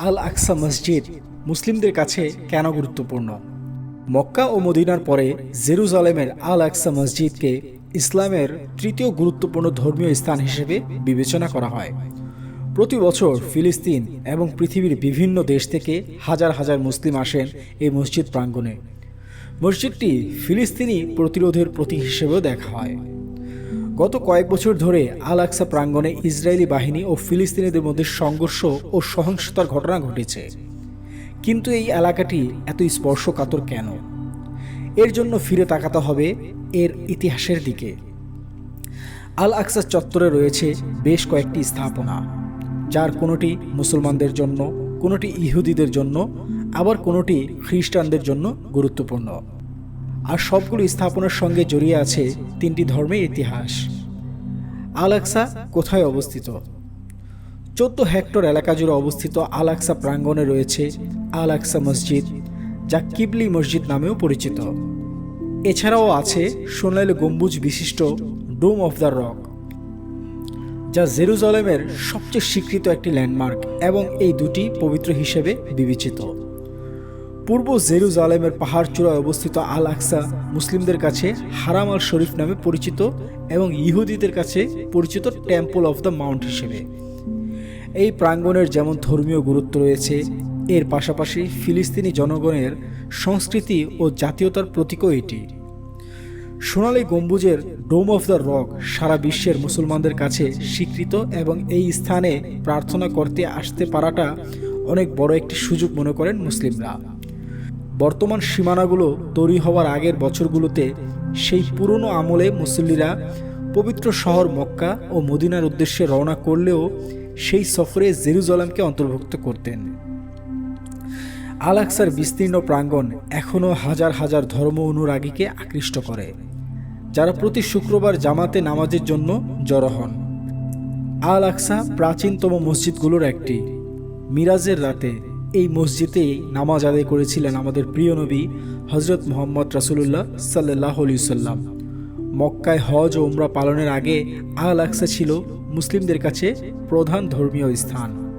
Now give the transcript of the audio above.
আল আকসা মসজিদ মুসলিমদের কাছে কেন গুরুত্বপূর্ণ? মক্কা ও মদিনার পরে জেরুজালেমের আল আকসা মসজিদকে ইসলামের তৃতীয় গুরুত্বপূর্ণ ধর্মীয় স্থান হিসেবে বিবেচনা করা হয়। প্রতি বছর ফিলিস্তিন এবং পৃথিবীর বিভিন্ন দেশ থেকে হাজার হাজার মুসলিম আসেন এই মসজিদ প্রাঙ্গণে। মসজিদটি ফিলিস্তিনি প্রতিরোধের প্রতীক হিসেবেও দেখা হয়। গত কয়েক বছর ধরে আল আকসা প্রাঙ্গণে ইসরায়েলি বাহিনী ও ফিলিস্তিনিদের মধ্যে সংঘর্ষ ও সহিংসতার ঘটনা ঘটেছে। কিন্তু এই এলাকাটি এত স্পর্শকাতর কেন? এর জন্য ফিরে তাকাতে হবে এর ইতিহাসের দিকে। আল আকসা চত্বরে রয়েছে বেশ কয়েকটি স্থাপনা, যার কোনোটি মুসলমানদের জন্য, কোনোটি ইহুদিদের জন্য, আবার কোনোটি খ্রিস্টানদের জন্য গুরুত্বপূর্ণ। আর সবগুলো স্থাপনার সঙ্গে জড়িয়ে আছে তিনটি ধর্মের ইতিহাস। আল আকসা কোথায় অবস্থিত? চোদ্দ হেক্টর এলাকা জুড়ে অবস্থিত আল আকসা প্রাঙ্গণে রয়েছে আল আকসা মসজিদ, যা কিবলি মসজিদ নামেও পরিচিত। এছাড়াও আছে সোনাইল গম্বুজ বিশিষ্ট ডোম অফ দ্য রক, যা জেরুজালেমের সবচেয়ে স্বীকৃত একটি ল্যান্ডমার্ক এবং এই দুটি পবিত্র হিসেবে বিবেচিত। পূর্ব জেরুজালেমের পাহাড় চূড়ায় অবস্থিত আল আকসা মুসলিমদের কাছে হারাম আল শরীফ নামে পরিচিত এবং ইহুদিদের কাছে পরিচিত টেম্পল অফ দ্য মাউন্ট হিসেবে। এই প্রাঙ্গণের যেমন ধর্মীয় গুরুত্ব রয়েছে, এর পাশাপাশি ফিলিস্তিনি জনগণের সংস্কৃতি ও জাতীয়তার প্রতীকও এটি। সোনালী গম্বুজের ডোম অফ দ্য রক সারা বিশ্বের মুসলমানদের কাছে স্বীকৃত এবং এই স্থানে প্রার্থনা করতে আসতে পারাটা অনেক বড় একটি সুযোগ মনে করেন মুসলিমরা। বর্তমান সীমানাগুলো তৈরি হওয়ার আগের বছরগুলোতে সেই পুরনো আমলে মুসল্লিরা পবিত্র শহর মক্কা ও মদিনার উদ্দেশ্যে রওনা করলেও সেই সফরে জেরুজালামকে অন্তর্ভুক্ত করতেন। আল আকসার বিস্তীর্ণ প্রাঙ্গণ এখনও হাজার হাজার ধর্ম অনুরাগীকে আকৃষ্ট করে, যারা প্রতি শুক্রবার জামাতে নামাজের জন্য জড়ো হন। আল আকসা প্রাচীনতম মসজিদগুলোর একটি। মিরাজের রাতে এই মসজিদে নামাজ আদায় করেছিলেন আমাদের প্রিয় নবী হজরত মোহাম্মদ রাসুলুল্লাহ সাল্লাহ সাল্লাম মক্কায় হজ ও উমরা পালনের আগে আল আকসা ছিল মুসলিমদের কাছে প্রধান ধর্মীয় স্থান।